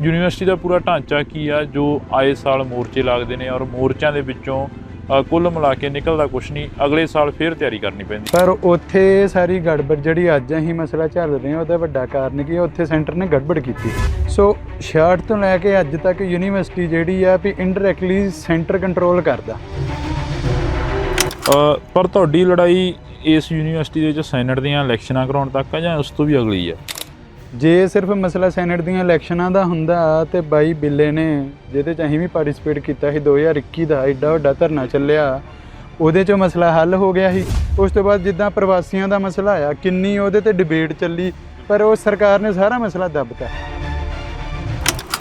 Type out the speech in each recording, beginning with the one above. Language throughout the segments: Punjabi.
ਯੂਨੀਵਰਸਿਟੀ ਦਾ ਪੂਰਾ ਢਾਂਚਾ ਕੀ ਆ? ਜੋ ਆਏ ਸਾਲ ਮੋਰਚੇ ਲੱਗਦੇ ਨੇ ਔਰ ਮੋਰਚਿਆਂ ਦੇ ਵਿੱਚੋਂ ਕੁੱਲ ਮਿਲਾ ਕੇ ਨਿਕਲਦਾ ਕੁਝ ਨਹੀਂ ਅਗਲੇ ਸਾਲ ਫੇਰ ਤਿਆਰੀ ਕਰਨੀ ਪੈਂਦੀ। ਪਰ ਉੱਥੇ ਸਾਰੀ ਗੜਬੜ ਜਿਹੜੀ ਅੱਜ ਅਸੀਂ ਮਸਲਾ ਚੱਲ ਰਹੇ ਹਾਂ ਉਹਦਾ ਵੱਡਾ ਕਾਰਨ ਕੀ ਹੈ ਉੱਥੇ ਸੈਂਟਰ ਨੇ ਗੜਬੜ ਕੀਤੀ। ਸੋ 66 ਤੋਂ ਲੈ ਕੇ ਅੱਜ ਤੱਕ ਯੂਨੀਵਰਸਿਟੀ ਜਿਹੜੀ ਆ ਵੀ ਇਨਡਾਇਰੈਕਟਲੀ ਸੈਂਟਰ ਕੰਟਰੋਲ ਕਰਦਾ। ਪਰ ਤੁਹਾਡੀ ਲੜਾਈ ਇਸ ਯੂਨੀਵਰਸਿਟੀ ਦੇ ਵਿੱਚ ਸੈਨੇਟ ਦੀਆਂ ਇਲੈਕਸ਼ਨਾਂ ਕਰਾਉਣ ਤੱਕ ਆ ਜਾਂ ਉਸ ਤੋਂ ਵੀ ਅਗਲੀ ਆ? ਜੇ ਸਿਰਫ ਮਸਲਾ ਸੈਨੇਟ ਦੀਆਂ ਇਲੈਕਸ਼ਨਾਂ ਦਾ ਹੁੰਦਾ ਤੇ ਬਾਈ ਬਿੱਲੇ ਨੇ ਜਿਹਦੇ ਚ ਅਸੀਂ ਵੀ ਪਾਰਟਿਸਿਪੇਟ ਕੀਤਾ ਸੀ 2021 ਦਾ ਐਡਾ ਵੱਡਾ ਧਰਨਾ ਚੱਲਿਆ, ਉਹਦੇ ਚੋਂ ਮਸਲਾ ਹੱਲ ਹੋ ਗਿਆ ਸੀ। ਉਸ ਤੋਂ ਬਾਅਦ ਜਿੱਦਾਂ ਪ੍ਰਵਾਸੀਆਂ ਦਾ ਮਸਲਾ ਆਇਆ, ਕਿੰਨੀ ਉਹਦੇ ਤੇ ਡਿਬੇਟ ਚੱਲੀ, ਪਰ ਉਹ ਸਰਕਾਰ ਨੇ ਸਾਰਾ ਮਸਲਾ ਦੱਬਤਾ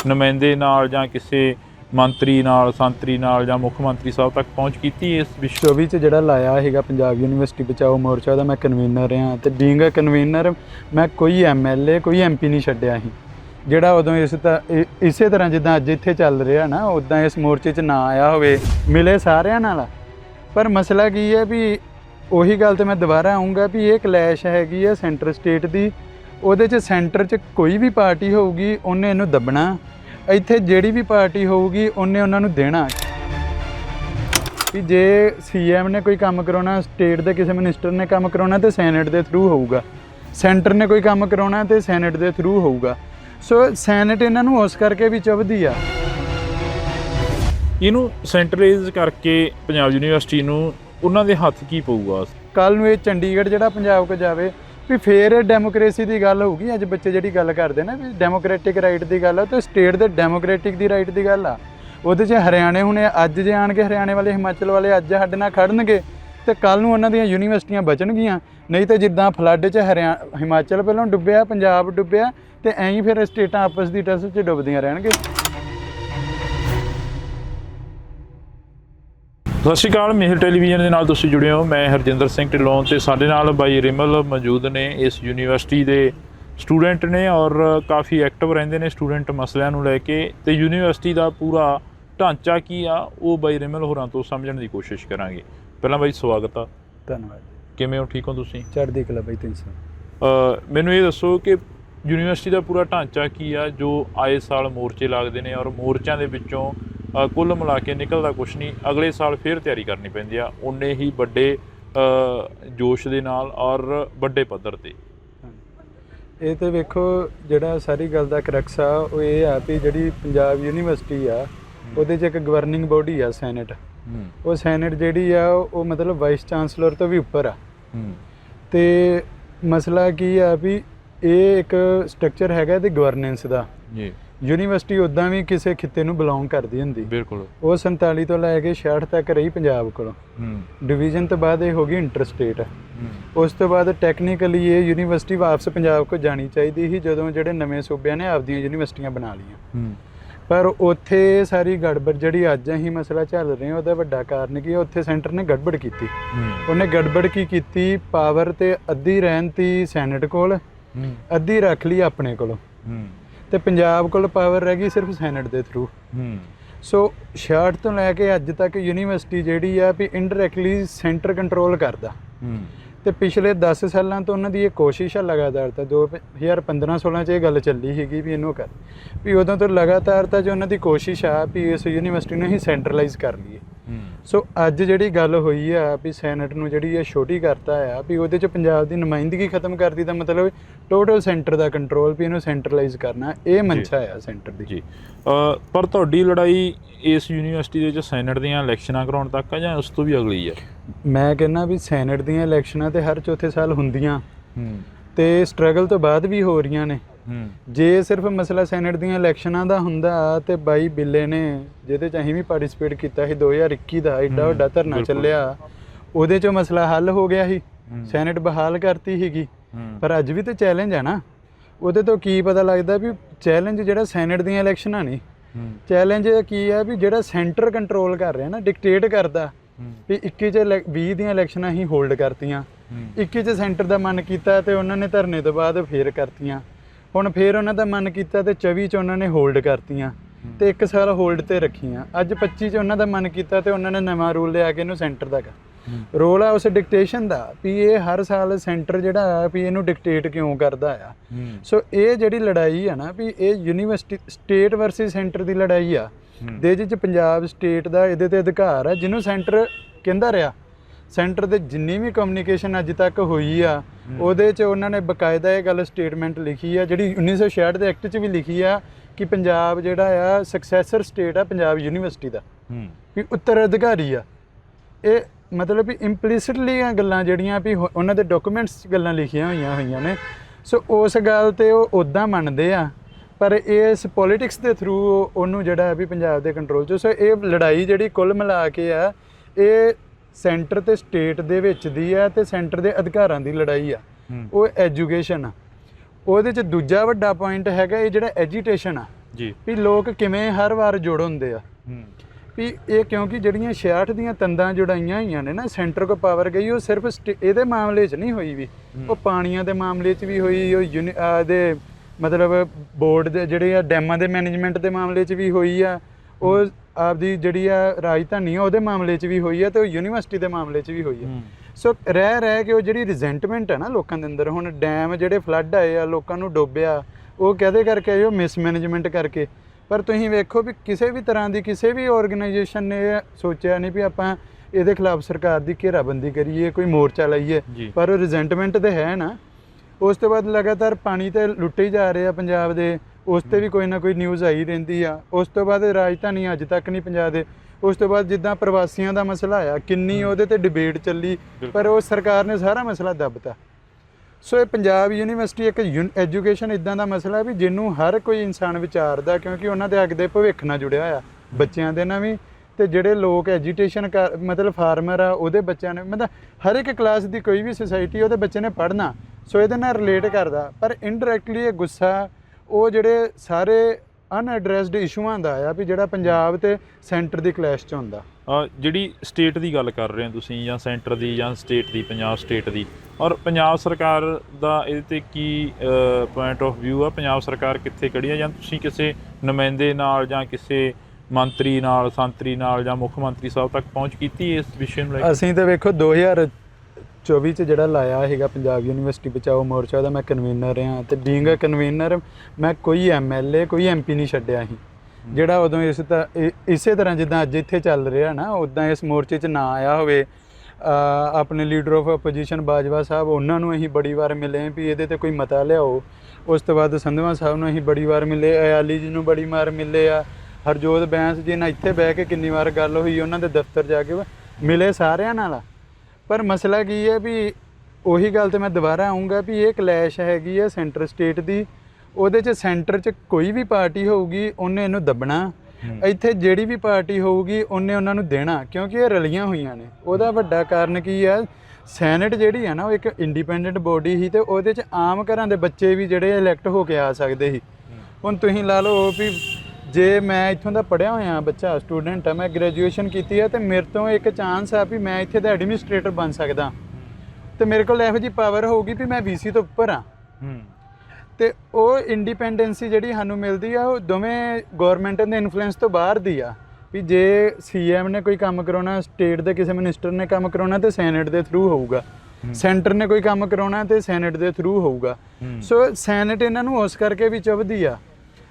ਨੁਮਾਇੰਦੇ ਨਾਲ ਜਾਂ ਕਿਸੇ ਮੰਤਰੀ ਨਾਲ, ਸੰਤਰੀ ਨਾਲ ਜਾਂ ਮੁੱਖ ਮੰਤਰੀ ਸਾਹਿਬ ਤੱਕ ਪਹੁੰਚ ਕੀਤੀ ਇਸ ਵਿਸ਼ੇ 24 ਚ ਜਿਹੜਾ ਲਾਇਆ ਹੈਗਾ ਪੰਜਾਬ ਯੂਨੀਵਰਸਿਟੀ ਬਚਾਓ ਮੋਰਚਾ ਦਾ ਮੈਂ ਕਨਵੀਨਰ ਰਿਹਾ ਤੇ ਬੀਇੰਗ ਅ ਕਨਵੀਨਰ ਮੈਂ ਕੋਈ ਐਮਐਲਏ ਕੋਈ ਐਮਪੀ ਨਹੀਂ ਛੱਡਿਆ ਸੀ। ਜਿਹੜਾ ਉਦੋਂ ਇਸ ਤ- ਇਸੇ ਤਰ੍ਹਾਂ ਜਿੱਦਾਂ ਅੱਜ ਇੱਥੇ ਚੱਲ ਰਿਹਾ ਨਾ ਉਦਾਂ ਇਸ ਮੋਰਚੇ 'ਚ ਨਾ ਆਇਆ ਹੋਵੇ, ਮਿਲੇ ਸਾਰਿਆਂ ਨਾਲ। ਪਰ ਮਸਲਾ ਕੀ ਹੈ ਵੀ ਉਹੀ ਗੱਲ ਤੇ ਮੈਂ ਦੁਬਾਰਾ ਆਉਂਗਾ ਵੀ ਇਹ ਕਲੈਸ਼ ਹੈਗੀ ਹੈ ਸੈਂਟਰ ਸਟੇਟ ਦੀ, ਉਹਦੇ 'ਚ ਸੈਂਟਰ 'ਚ ਕੋਈ ਵੀ ਪਾਰਟੀ ਹੋਊਗੀ, ਉਹਨੇ ਇਹਨੂੰ ਦੱਬਣਾ। ਇੱਥੇ ਜਿਹੜੀ ਵੀ ਪਾਰਟੀ ਹੋਊਗੀ ਉਹਨੇ ਉਹਨਾਂ ਨੂੰ ਦੇਣਾ। ਕਿ ਜੇ ਸੀਐਮ ਨੇ ਕੋਈ ਕੰਮ ਕਰਾਉਣਾ ਸਟੇਟ ਦੇ ਕਿਸੇ ਮਿਨਿਸਟਰ ਨੇ ਕੰਮ ਕਰਾਉਣਾ ਤੇ ਸੈਨੇਟ ਦੇ ਥਰੂ ਹੋਊਗਾ। ਸੈਂਟਰ ਨੇ ਕੋਈ ਕੰਮ ਕਰਾਉਣਾ ਤੇ ਸੈਨੇਟ ਦੇ ਥਰੂ ਹੋਊਗਾ। ਸੋ ਸੈਨੇਟ ਇਹਨਾਂ ਨੂੰ ਉਸ ਕਰਕੇ ਵੀ ਚੁੱਭਦੀ ਆ। ਇਹਨੂੰ ਸੈਂਟਰਲਾਈਜ਼ ਕਰਕੇ ਪੰਜਾਬ ਯੂਨੀਵਰਸਿਟੀ ਨੂੰ ਉਹਨਾਂ ਦੇ ਹੱਥ ਕੀ ਪਊਗਾ? ਕੱਲ ਨੂੰ ਇਹ ਚੰਡੀਗੜ੍ਹ ਜਿਹੜਾ ਪੰਜਾਬ ਕੋ ਜਾਵੇ ਵੀ ਫੇਰ ਡੈਮੋਕ੍ਰੇਸੀ ਦੀ ਗੱਲ ਹੋਊਗੀ। ਅੱਜ ਬੱਚੇ ਜਿਹੜੀ ਗੱਲ ਕਰਦੇ ਨੇ ਵੀ ਡੈਮੋਕ੍ਰੈਟਿਕ ਰਾਈਟ ਦੀ ਗੱਲ ਆ ਤੇ ਸਟੇਟ ਦੇ ਡੈਮੋਕ੍ਰੈਟਿਕ ਦੀ ਰਾਈਟ ਦੀ ਗੱਲ ਆ। ਉਹਦੇ 'ਚ ਹਰਿਆਣੇ ਹੁਣੇ ਅੱਜ ਜੇ ਆਣ ਹਰਿਆਣੇ ਵਾਲੇ, ਹਿਮਾਚਲ ਵਾਲੇ ਅੱਜ ਸਾਡੇ ਨਾਲ ਖੜਨਗੇ, ਤੇ ਕੱਲ ਨੂੰ ਉਹਨਾਂ ਦੀਆਂ ਯੂਨੀਵਰਸਿਟੀਆਂ ਬਚਣਗੀਆਂ। ਨਹੀਂ ਤੇ ਜਿੱਦਾਂ ਫਲੱਡ 'ਚ ਹਰਿਆ, ਹਿਮਾਚਲ ਪਹਿਲਾਂ ਡੁੱਬਿਆ, ਪੰਜਾਬ ਡੁੱਬਿਆ, ਤੇ ਐਂ ਹੀ ਫਿਰ ਸਟੇਟਾਂ ਆਪਸ ਦੀ ਟਸ 'ਚ ਡੁੱਬਦੀਆਂ ਰਹਿਣਗੇ। ਸਤਿ ਸ਼੍ਰੀ ਅਕਾਲ ਮਿਹਰ ਟੈਲੀਵਿਜ਼ਨ ਦੇ ਨਾਲ ਤੁਸੀਂ ਜੁੜੇ ਹੋ। ਮੈਂ ਹਰਜਿੰਦਰ ਸਿੰਘ ਢਿੱਲੋਂ ਤੇ ਸਾਡੇ ਨਾਲ ਬਾਈ ਰਿਮਲ ਮੌਜੂਦ ਨੇ ਇਸ ਯੂਨੀਵਰਸਿਟੀ ਦੇ ਸਟੂਡੈਂਟ ਨੇ ਔਰ ਕਾਫੀ ਐਕਟਿਵ ਰਹਿੰਦੇ ਨੇ ਸਟੂਡੈਂਟ ਮਸਲਿਆਂ ਨੂੰ ਲੈ ਕੇ ਤੇ ਯੂਨੀਵਰਸਿਟੀ ਦਾ ਪੂਰਾ ਢਾਂਚਾ ਕੀ ਆ ਉਹ ਬਾਈ ਰਿਮਲ ਹੋਰਾਂ ਤੋਂ ਸਮਝਣ ਦੀ ਕੋਸ਼ਿਸ਼ ਕਰਾਂਗੇ। ਪਹਿਲਾਂ ਬਾਈ ਸਵਾਗਤ ਆ। ਧੰਨਵਾਦ ਕਿਵੇਂ ਹੋ? ਠੀਕ ਹੋ ਤੁਸੀਂ? ਚੜ੍ਹਦੀ ਕਲਾ ਬਈ 300 ਅ, ਮੈਨੂੰ ਇਹ ਦੱਸੋ ਕਿ ਯੂਨੀਵਰਸਿਟੀ ਦਾ ਪੂਰਾ ਢਾਂਚਾ ਕੀ ਆ ਜੋ ਆਏ ਸਾਲ ਮੋਰਚੇ ਲੱਗਦੇ ਨੇ ਔਰ ਮੋਰਚਿਆਂ ਦੇ ਵਿੱਚੋਂ ਕੁੱਲ ਮਿਲਾ ਕੇ ਨਿਕਲਦਾ ਕੁਝ ਨਹੀਂ। ਅਗਲੇ ਸਾਲ ਫੇਰ ਤਿਆਰੀ ਕਰਨੀ ਪੈਂਦੀ ਆ। ਉਨੇ ਹੀ ਵੱਡੇ ਜੋਸ਼ ਦੇ ਨਾਲ ਔਰ ਵੱਡੇ ਪੱਧਰ ਤੇ। ਇਹ ਤੇ ਵੇਖੋ ਜਿਹੜਾ ਸਾਰੀ ਗੱਲ ਦਾ ਕਰਕਸ ਆ ਉਹ ਇਹ ਆ ਵੀ ਜਿਹੜੀ ਪੰਜਾਬ ਯੂਨੀਵਰਸਿਟੀ ਆ ਉਹਦੇ 'ਚ ਇੱਕ ਗਵਰਨਿੰਗ ਬੋਡੀ ਆ ਸੈਨੇਟ ਉਹ ਸੈਨੇਟ ਜਿਹੜੀ ਆ ਉਹ ਮਤਲਬ ਵਾਈਸ ਚਾਂਸਲਰ ਤੋਂ ਵੀ ਉੱਪਰ ਆ। ਤੇ ਮਸਲਾ ਕੀ ਆ ਵੀ ਇਹ ਇੱਕ ਸਟਰਕਚਰ ਹੈਗਾ ਤੇ ਗਵਰਨੈਂਸ ਦਾ। ਜੀ। ਯੂਨੀਵਰਸਿਟੀ ਉਦਾਂ ਵੀ ਕਿਸੇ ਖਿੱਤੇ ਨੂੰ ਬਿਲੋਂਗ ਕਰਦੀ ਹੁੰਦੀ। ਬਿਲਕੁਲ। ਉਹ 47 ਤੋਂ ਲੈ ਕੇ 66 ਤੱਕ ਰਹੀ ਪੰਜਾਬ ਕੋਲ। ਹੂੰ। ਡਿਵੀਜ਼ਨ ਤੋਂ ਬਾਅਦ ਇਹ ਹੋ ਗਈ ਇੰਟਰ ਸਟੇਟ ਹੂੰ। ਉਸ ਤੋਂ ਬਾਅਦ ਟੈਕਨੀਕਲੀ ਇਹ ਯੂਨੀਵਰਸਿਟੀ ਵਾਪਸ ਪੰਜਾਬ ਕੋ ਜਾਣੀ ਚਾਹੀਦੀ ਸੀ ਜਦੋਂ ਜਿਹੜੇ ਨਵੇਂ ਸੂਬਿਆਂ ਨੇ ਆਪਦੀਆਂ ਯੂਨੀਵਰਸਿਟੀਆਂ ਬਣਾ ਲਈਆਂ। ਹੂੰ। ਪਰ ਉੱਥੇ ਸਾਰੀ ਗੜਬੜ ਜਿਹੜੀ ਅੱਜ ਅਸੀਂ ਮਸਲਾ ਚੱਲ ਰਹੇ ਹਾਂ ਉਹਦਾ ਵੱਡਾ ਕਾਰਨ ਕੀ ਹੈ? ਉੱਥੇ ਸੈਂਟਰ ਨੇ ਗੜਬੜ ਕੀਤੀ। ਹੂੰ। ਉਹਨੇ ਗੜਬੜ ਕੀ ਕੀਤੀ? ਪਾਵਰ ਤੇ ਅੱਧੀ ਰਹਿਣਤੀ ਸੈਨੇਟ ਕੋਲ ਅੱਧੀ ਰੱਖ ਲਈ ਆਪਣੇ ਕੋਲ। ਹੂੰ। ਤੇ ਪੰਜਾਬ ਕੋਲ ਪਾਵਰ ਰਹਿ ਗਈ ਸਿਰਫ ਸੈਨੇਟ ਦੇ ਥਰੂ ਹੂੰ। ਸੋ 66 ਤੋਂ ਲੈ ਕੇ ਅੱਜ ਤੱਕ ਯੂਨੀਵਰਸਿਟੀ ਜਿਹੜੀ ਆ ਵੀ ਇਨਡਾਇਰੈਕਟਲੀ ਸੈਂਟਰ ਕੰਟਰੋਲ ਕਰਦਾ। ਹੂੰ। ਤੇ ਪਿਛਲੇ 10 ਸਾਲਾਂ ਤੋਂ ਉਹਨਾਂ ਦੀ ਇਹ ਕੋਸ਼ਿਸ਼ ਆ ਲਗਾਤਾਰ ਤਾਂ 2015 16 ਚ ਇਹ ਗੱਲ ਚੱਲੀ ਸੀਗੀ ਵੀ ਇਹਨੂੰ ਕਰ। ਵੀ ਉਦੋਂ ਤੋਂ ਲਗਾਤਾਰ ਤਾਂ ਜੋ ਉਹਨਾਂ ਦੀ ਕੋਸ਼ਿਸ਼ ਆ ਵੀ ਇਸ ਯੂਨੀਵਰਸਿਟੀ ਨੂੰ ਹੀ ਸੈਂਟਰਲਾਈਜ਼ ਕਰ ਲਈਏ। ਸੋ ਅੱਜ ਜਿਹੜੀ ਗੱਲ ਹੋਈ ਆ ਵੀ ਸੈਨੇਟ ਨੂੰ ਜਿਹੜੀ ਇਹ ਛੋਟੀ ਕਰਤਾ ਆ ਵੀ ਉਹਦੇ ਚ ਪੰਜਾਬ ਦੀ ਨੁਮਾਇੰਦਗੀ ਖਤਮ ਕਰਦੀ ਦਾ ਮਤਲਬ ਟੋਟਲ ਸੈਂਟਰ ਦਾ ਕੰਟਰੋਲ ਵੀ ਇਹਨੂੰ ਸੈਂਟਰਲਾਈਜ਼ ਕਰਨਾ ਇਹ ਮਨਸ਼ਾ ਆ ਸੈਂਟਰ ਦੀ। ਜੀ। ਪਰ ਤੁਹਾਡੀ ਲੜਾਈ ਇਸ ਯੂਨੀਵਰਸਿਟੀ ਦੇ ਵਿੱਚ ਸੈਨੇਟ ਦੀਆਂ ਇਲੈਕਸ਼ਨਾਂ ਕਰਾਉਣ ਤੱਕ ਆ ਜਾਂ ਉਸ ਤੋਂ ਵੀ ਅਗਲੀ ਆ? ਮੈਂ ਕਹਿੰਦਾ ਵੀ ਸੈਨੇਟ ਦੀਆਂ ਇਲੈਕਸ਼ਨਾਂ ਤੇ ਹਰ ਚੌਥੇ ਸਾਲ ਹੁੰਦੀਆਂ। ਹੂੰ। ਤੇ ਸਟਰਗਲ ਤੋਂ ਬਾਅਦ ਵੀ ਹੋ ਰਹੀਆਂ ਨੇ। ਜੇ ਸਿਰਫ ਮਸਲਾ ਸੈਨੇਟ ਦੀਆਂ ਇਲੈਕਸ਼ਨਾਂ ਦਾ ਹੁੰਦਾ ਤੇ ਬਾਈ ਬਿੱਲੇ ਨੇ ਜਿਹਦੇ ਚ ਅਸੀਂ ਵੀ ਪਾਰਟਿਸਿਪੇਟ ਕੀਤਾ ਸੀ 2021 ਦਾ ਐਡਾ ਹੂੰ, ਵੱਡਾ ਧਰਨਾ। ਚੱਲਿਆ ਉਹਦੇ ਚੋਂ ਮਸਲਾ ਹੱਲ ਹੋ ਗਿਆ ਸੀ। ਹੂੰ। ਸੈਨੇਟ ਬਹਾਲ ਕਰਤੀ ਸੀਗੀ। ਹੂੰ। ਪਰ ਅੱਜ ਵੀ ਤੇ ਚੈਲੰਜ ਆ ਨਾ। ਉਹਦੇ ਤੋਂ ਕੀ ਪਤਾ ਲੱਗਦਾ ਵੀ ਚੈਲੰਜ ਜਿਹੜਾ ਸੈਨੇਟ ਦੀਆਂ ਇਲੈਕਸ਼ਨਾਂ ਨਹੀਂ ਹੂੰ। ਚੈਲੰਜ ਕੀ ਆ ਵੀ ਜਿਹੜਾ ਸੈਂਟਰ ਕੰਟਰੋਲ ਕਰ ਰਿਹਾ ਨਾ ਡਿਕਟੇਟ ਕਰਦਾ ਹੂੰ। ਵੀ 21 ਚ ਇਲੈਕ- 20 ਦੀਆਂ ਇਲੈਕਸ਼ਨਾਂ ਹੀ ਹੋਲਡ ਕਰਤੀਆਂ। ਹੂੰ। 21 ਚ ਸੈਂਟਰ ਦਾ ਮਨ ਕੀਤਾ ਤੇ ਉਹਨਾਂ ਨੇ ਧਰਨੇ ਤੋਂ ਬਾਅਦ ਫੇਰ ਕਰਤੀਆਂ। ਹੁਣ ਫੇਰ ਉਹਨਾਂ ਦਾ ਮਨ ਕੀਤਾ ਤੇ 24 ਚ ਉਹਨਾਂ ਨੇ ਹੋਲਡ ਕਰਤੀਆਂ ਤੇ ਇੱਕ ਸਾਲ ਹੋਲਡ ਤੇ ਰੱਖੀਆਂ। ਅੱਜ 25 ਚ ਉਹਨਾਂ ਦਾ ਮਨ ਕੀਤਾ ਤੇ ਉਹਨਾਂ ਨੇ ਨਵਾਂ ਰੂਲ ਲਿਆ ਕੇ ਇਹਨੂੰ ਸੈਂਟਰ ਦਾ ਕਰ। ਰੋਲ ਆ ਉਸ ਡਿਕਟੇਸ਼ਨ ਦਾ ਵੀ ਇਹ ਹਰ ਸਾਲ ਸੈਂਟਰ ਜਿਹੜਾ ਆ ਵੀ ਇਹਨੂੰ ਡਿਕਟੇਟ ਕਿਉਂ ਕਰਦਾ ਆ। ਸੋ ਇਹ ਜਿਹੜੀ ਲੜਾਈ ਆ ਨਾ ਵੀ ਇਹ ਯੂਨੀਵਰਸਿਟੀ ਸਟੇਟ ਵਰਸਸ ਸੈਂਟਰ ਦੀ ਲੜਾਈ ਆ। ਦੇ ਵਿੱਚ ਪੰਜਾਬ ਸਟੇਟ ਦਾ ਇਹਦੇ ਤੇ ਅਧਿਕਾਰ ਆ ਜਿਹਨੂੰ ਸੈਂਟਰ ਕਹਿੰਦਾ ਰਿਹਾ। ਸੈਂਟਰ ਦੇ ਜਿੰਨੀ ਵੀ ਕਮਿਊਨੀਕੇਸ਼ਨ ਅੱਜ ਤੱਕ ਹੋਈ ਆ ਉਹਦੇ 'ਚ ਉਹਨਾਂ ਨੇ ਬਕਾਇਦਾ ਇਹ ਗੱਲ ਸਟੇਟਮੈਂਟ ਲਿਖੀ ਆ ਜਿਹੜੀ 1966 ਦੇ ਐਕਟ 'ਚ ਵੀ ਲਿਖੀ ਆ ਕਿ ਪੰਜਾਬ ਜਿਹੜਾ ਆ ਸਕਸੈਸਰ ਸਟੇਟ ਆ ਪੰਜਾਬ ਯੂਨੀਵਰਸਿਟੀ ਦਾ। ਹੂੰ। ਵੀ ਉੱਤਰ ਅਧਿਕਾਰੀ ਆ। ਇਹ ਮਤਲਬ ਵੀ ਇੰਪਲੀਸਿਟਲੀ ਆ ਗੱਲਾਂ ਜਿਹੜੀਆਂ ਵੀ ਉਹਨਾਂ ਦੇ ਡਾਕੂਮੈਂਟਸ 'ਚ ਗੱਲਾਂ ਲਿਖੀਆਂ ਹੋਈਆਂ ਹੋਈਆਂ ਨੇ। ਸੋ ਉਸ ਗੱਲ ਤੇ ਉਹ ਉਦਾਂ ਮੰਨਦੇ ਆ ਪਰ ਇਸ ਪੋਲਿਟਿਕਸ ਦੇ ਥਰੂ ਉਹਨੂੰ ਜਿਹੜਾ ਵੀ ਪੰਜਾਬ ਦੇ ਕੰਟਰੋਲ 'ਚ ਸੋ ਇਹ ਲੜਾਈ ਜਿਹੜੀ ਕੁੱਲ ਮਿਲਾ ਕੇ ਆ ਇਹ ਸੈਂਟਰ ਤੇ ਸਟੇਟ ਦੇ ਵਿੱਚ ਦੀ ਆ ਤੇ ਸੈਂਟਰ ਦੇ ਅਧਿਕਾਰਾਂ ਦੀ ਲੜਾਈ ਆ। ਹੂੰ। ਉਹ ਐਜੂਕੇਸ਼ਨ ਆ। ਉਹਦੇ 'ਚ ਦੂਜਾ ਵੱਡਾ ਪੁਆਇੰਟ ਹੈਗਾ ਇਹ ਜਿਹੜਾ ਐਜੀਟੇਸ਼ਨ ਆ। ਜੀ। ਵੀ ਲੋਕ ਕਿਵੇਂ ਹਰ ਵਾਰ ਜੁੜ ਹੁੰਦੇ ਆ। ਹੂੰ। ਵੀ ਇਹ ਕਿਉਂਕਿ ਜਿਹੜੀਆਂ 66 ਦੀਆਂ ਤੰਦਾਂ ਜੁੜਾਈਆਂ ਹੋਈਆਂ ਨੇ ਨਾ ਸੈਂਟਰ ਕੋ ਪਾਵਰ ਗਈ ਉਹ ਸਿਰਫ ਇਹਦੇ ਮਾਮਲੇ 'ਚ ਨਹੀਂ ਹੋਈ ਵੀ। ਉਹ ਪਾਣੀਆਂ ਦੇ ਮਾਮਲੇ 'ਚ ਵੀ ਹੋਈ ਉਹ ਦੇ ਮਤਲਬ ਬੋਰਡ ਦੇ ਜਿਹੜੇ ਆ ਡੈਮਾਂ ਦੇ ਮੈਨੇਜਮੈਂਟ ਦੇ ਮਾਮਲੇ 'ਚ ਵੀ ਹੋਈ ਆ। ਉਹ ਆਪਦੀ ਜਿਹੜੀ ਆ ਰਾਜਧਾਨੀ ਆ ਉਹਦੇ ਮਾਮਲੇ 'ਚ ਵੀ ਹੋਈ ਆ ਤੇ ਉਹ ਯੂਨੀਵਰਸਿਟੀ ਦੇ ਮਾਮਲੇ 'ਚ ਵੀ ਹੋਈ ਆ। ਹੂੰ। ਸੋ ਰਹਿ ਰਹਿ ਕੇ ਉਹ ਜਿਹੜੀ ਰਿਜ਼ੈਂਟਮੈਂਟ ਹੈ ਨਾ ਲੋਕਾਂ ਦੇ ਅੰਦਰ ਹੁਣ ਡੈਮ ਜਿਹੜੇ ਫਲੱਡ ਆਏ ਆ ਲੋਕਾਂ ਨੂੰ ਡੋਬਿਆ ਉਹ ਕਹਦੇ ਕਰਕੇ ਉਹ ਮਿਸਮੈਨੇਜਮੈਂਟ ਕਰਕੇ। ਪਰ ਤੁਸੀਂ ਵੇਖੋ ਵੀ ਕਿਸੇ ਵੀ ਤਰ੍ਹਾਂ ਦੀ ਕਿਸੇ ਵੀ ਆਰਗੇਨਾਈਜੇਸ਼ਨ ਨੇ ਸੋਚਿਆ ਨਹੀਂ ਵੀ ਆਪਾਂ ਇਹਦੇ ਖਿਲਾਫ ਸਰਕਾਰ ਦੀ ਘੇਰਾਬੰਦੀ ਕਰੀਏ ਕੋਈ ਮੋਰਚਾ ਲਾਈਏ। ਪਰ ਉਹ ਰਿਜ਼ੈਂਟਮੈਂਟ ਤੇ ਹੈ ਨਾ। ਉਸ ਤੋਂ ਬਾਅਦ ਲਗਾਤਾਰ ਪਾਣੀ ਤੇ ਲੁੱਟੇ ਹੀ ਜਾ ਰਹੇ ਆ ਪੰਜਾਬ ਦੇ। ਉਸ ਤੇ ਵੀ ਕੋਈ ਨਾ ਕੋਈ ਨਿਊਜ਼ ਆਈ ਰਹਿੰਦੀ ਆ। ਉਸ ਤੋਂ ਬਾਅਦ ਰਾਜਧਾਨੀ ਅੱਜ ਤੱਕ ਨਹੀਂ ਪੰਜਾਬ ਦੇ। ਉਸ ਤੋਂ ਬਾਅਦ ਜਿੱਦਾਂ ਪ੍ਰਵਾਸੀਆਂ ਦਾ ਮਸਲਾ ਆਇਆ ਕਿੰਨੀ ਉਹਦੇ ਤੇ ਡਿਬੇਟ ਚੱਲੀ ਪਰ ਉਹ ਸਰਕਾਰ ਨੇ ਸਾਰਾ ਮਸਲਾ ਦੱਬਤਾ। ਸੋ ਇਹ ਪੰਜਾਬ ਯੂਨੀਵਰਸਿਟੀ ਇੱਕ ਐਜੂਕੇਸ਼ਨ ਇਦਾਂ ਦਾ ਮਸਲਾ ਵੀ ਜਿਹਨੂੰ ਹਰ ਕੋਈ ਇਨਸਾਨ ਵਿਚਾਰਦਾ ਕਿਉਂਕਿ ਉਹਨਾਂ ਦੇ ਅੱਗੇ ਭਵਿੱਖ ਨਾਲ ਜੁੜਿਆ ਹੋਇਆ। ਬੱਚਿਆਂ ਦੇ ਨਾਲ ਵੀ ਤੇ ਜਿਹੜੇ ਲੋਕ ਐਜੂਕੇਸ਼ਨ ਮਤਲਬ ਫਾਰਮਰ ਆ ਉਹਦੇ ਬੱਚਿਆਂ ਨੇ ਮਤਲਬ ਹਰ ਇੱਕ ਕਲਾਸ ਦੀ ਕੋਈ ਵੀ ਸੁਸਾਇਟੀ ਉਹਦੇ ਬੱਚੇ ਨੇ ਪੜ੍ਹਨਾ। ਸੋ ਇਹਦੇ ਨਾਲ ਰਿਲੇਟ ਕਰਦਾ। ਪਰ ਇਨਡਾਇਰੈਕਟਲੀ ਇਹ ਗੁੱਸਾ ਉਹ ਜਿਹੜੇ ਸਾਰੇ ਅਨਐਡਰੈਸਡ ਇਸ਼ੂਆਂ ਦਾ ਆ ਵੀ ਜਿਹੜਾ ਪੰਜਾਬ ਤੇ ਸੈਂਟਰ ਦੀ ਕਲੈਸ਼ ਚ ਹੁੰਦਾ। ਜਿਹੜੀ ਸਟੇਟ ਦੀ ਗੱਲ ਕਰ ਰਹੇ ਹੋ ਤੁਸੀਂ ਜਾਂ ਸੈਂਟਰ ਦੀ ਜਾਂ ਸਟੇਟ ਦੀ ਪੰਜਾਬ ਸਟੇਟ ਦੀ। ਔਰ ਪੰਜਾਬ ਸਰਕਾਰ ਦਾ ਇਹਦੇ ਤੇ ਕੀ ਪੁਆਇੰਟ ਆਫ View ਆ? ਪੰਜਾਬ ਸਰਕਾਰ ਕਿੱਥੇ ਖੜੀ ਆ? ਜਾਂ ਤੁਸੀਂ ਕਿਸੇ ਨੁਮਾਇੰਦੇ ਨਾਲ ਜਾਂ ਕਿਸੇ ਮੰਤਰੀ ਨਾਲ ਸੰਤਰੀ ਨਾਲ ਜਾਂ ਮੁੱਖ ਮੰਤਰੀ ਸਾਹਿਬ ਤੱਕ ਪਹੁੰਚ ਕੀਤੀ ਇਸ ਵਿਸ਼ੇ ਨੂੰ ਲੈ ਕੇ? ਅਸੀਂ ਤਾਂ ਵੇਖੋ 2024 ਚ ਜਿਹੜਾ ਲਾਇਆ ਹੈਗਾ ਪੰਜਾਬ ਯੂਨੀਵਰਸਿਟੀ ਬਚਾਓ ਮੋਰਚਾ ਦਾ ਮੈਂ ਕਨਵੀਨਰ ਰਿਹਾ ਤੇ ਬੀਇੰਗ ਅ ਕਨਵੀਨਰ ਮੈਂ ਕੋਈ ਐਮਐਲਏ ਕੋਈ ਐਮਪੀ ਨਹੀਂ ਛੱਡਿਆ ਸੀ। ਜਿਹੜਾ ਉਦੋਂ ਇਸ ਤਾਂ ਇ- ਇਸੇ ਤਰ੍ਹਾਂ ਜਿੱਦਾਂ ਅੱਜ ਇੱਥੇ ਚੱਲ ਰਿਹਾ ਨਾ ਉਦਾਂ ਇਸ ਮੋਰਚੇ 'ਚ ਨਾ ਆਇਆ ਹੋਵੇ ਆਪਣੇ leader of opposition Bajwa Sahib ਉਹਨਾਂ ਨੂੰ ਅਸੀਂ ਬੜੀ ਵਾਰ ਮਿਲੇ ਵੀ ਇਹਦੇ ਤੇ ਕੋਈ ਮਤਾ ਲਿਆਓ। ਉਸ ਤੋਂ ਬਾਅਦ ਸੰਧਵਾ ਸਾਹਿਬ ਨੂੰ ਅਸੀਂ ਬੜੀ ਵਾਰ ਮਿਲੇ ਅਯਾਲੀ ਜੀ ਨੂੰ ਬੜੀ ਵਾਰ ਮਿਲੇ ਆ ਹਰਜੋਤ ਬੈਂਸ ਜੀ ਨਾਲ ਇੱਥੇ ਬਹਿ ਕੇ ਕਿੰਨੀ ਵਾਰ ਗੱਲ ਹੋਈ ਉਹਨਾਂ ਦੇ ਦਫ਼ਤਰ ਜਾ ਕੇ ਮਿਲੇ ਸਾਰਿਆਂ ਨਾਲ ਪਰ ਮਸਲਾ ਕੀ ਹੈ ਵੀ ਉਹੀ ਗੱਲ ਤੇ ਮੈਂ ਦੁਬਾਰਾ ਆਉਂਗਾ ਵੀ ਇਹ ਕਲੈਸ਼ ਹੈਗੀ ਹੈ ਸੈਂਟਰ ਸਟੇਟ ਦੀ। ਉਹਦੇ 'ਚ ਸੈਂਟਰ 'ਚ ਕੋਈ ਵੀ ਪਾਰਟੀ ਹੋਊਗੀ ਉਹਨੇ ਇਹਨੂੰ ਦੱਬਣਾ। ਇੱਥੇ ਜਿਹੜੀ ਵੀ ਪਾਰਟੀ ਹੋਊਗੀ ਉਹਨੇ ਉਹਨਾਂ ਨੂੰ ਦੇਣਾ ਕਿਉਂਕਿ ਇਹ ਰਲੀਆਂ ਹੋਈਆਂ ਨੇ। ਉਹਦਾ ਵੱਡਾ ਕਾਰਨ ਕੀ ਹੈ ਸੈਨੇਟ ਜਿਹੜੀ ਹੈ ਨਾ ਉਹ ਇੱਕ ਇੰਡੀਪੈਂਡੈਂਟ ਬੋਡੀ ਸੀ ਤੇ ਉਹਦੇ 'ਚ ਆਮ ਘਰਾਂ ਦੇ ਬੱਚੇ ਵੀ ਜਿਹੜੇ ਇਲੈਕਟ ਹੋ ਕੇ ਆ ਸਕਦੇ ਸੀ। ਹੁਣ ਤੁਸੀਂ ਲਾ ਲਓ ਵੀ ਜੇ ਮੈਂ ਇੱਥੋਂ ਦਾ ਪੜਿਆ ਹੋਇਆ ਬੱਚਾ ਸਟੂਡੈਂਟ ਆ ਮੈਂ ਗ੍ਰੈਜੂਏਸ਼ਨ ਕੀਤੀ ਹੈ ਤੇ ਮੇਰੇ ਤੋਂ ਇੱਕ ਚਾਂਸ ਆ ਵੀ ਮੈਂ ਇੱਥੇ ਦਾ ਐਡਮਿਨਿਸਟ੍ਰੇਟਰ ਬਣ ਸਕਦਾ। ਤੇ ਮੇਰੇ ਕੋਲ ਇਹੋ ਜੀ ਪਾਵਰ ਹੋਊਗੀ ਵੀ ਮੈਂ ਵੀਸੀ ਤੋਂ ਉੱਪਰ ਆ। ਹੂੰ। ਤੇ ਉਹ ਇੰਡੀਪੈਂਡੈਂਸੀ ਜਿਹੜੀ ਸਾਨੂੰ ਮਿਲਦੀ ਆ ਉਹ ਦੋਵੇਂ ਗਵਰਨਮੈਂਟ ਦੇ ਇਨਫਲੂਐਂਸ ਤੋਂ ਬਾਹਰ ਦੀ ਆ। ਵੀ ਜੇ ਸੀਐਮ ਨੇ ਕੋਈ ਕੰਮ ਕਰਾਉਣਾ ਸਟੇਟ ਦੇ ਕਿਸੇ ਮਿਨਿਸਟਰ ਨੇ ਕੰਮ ਕਰਾਉਣਾ ਤੇ ਸੈਨੇਟ ਦੇ ਥਰੂ ਹੋਊਗਾ। ਸੈਂਟਰ ਨੇ ਕੋਈ ਕੰਮ ਕਰਾਉਣਾ ਤੇ ਸੈਨੇਟ ਦੇ ਥਰੂ ਹੋਊਗਾ। ਸੋ ਸੈਨੇਟ ਇਹਨਾਂ ਨੂੰ ਉਸ ਕਰਕੇ ਵੀ ਚੁੱਭਦੀ ਆ।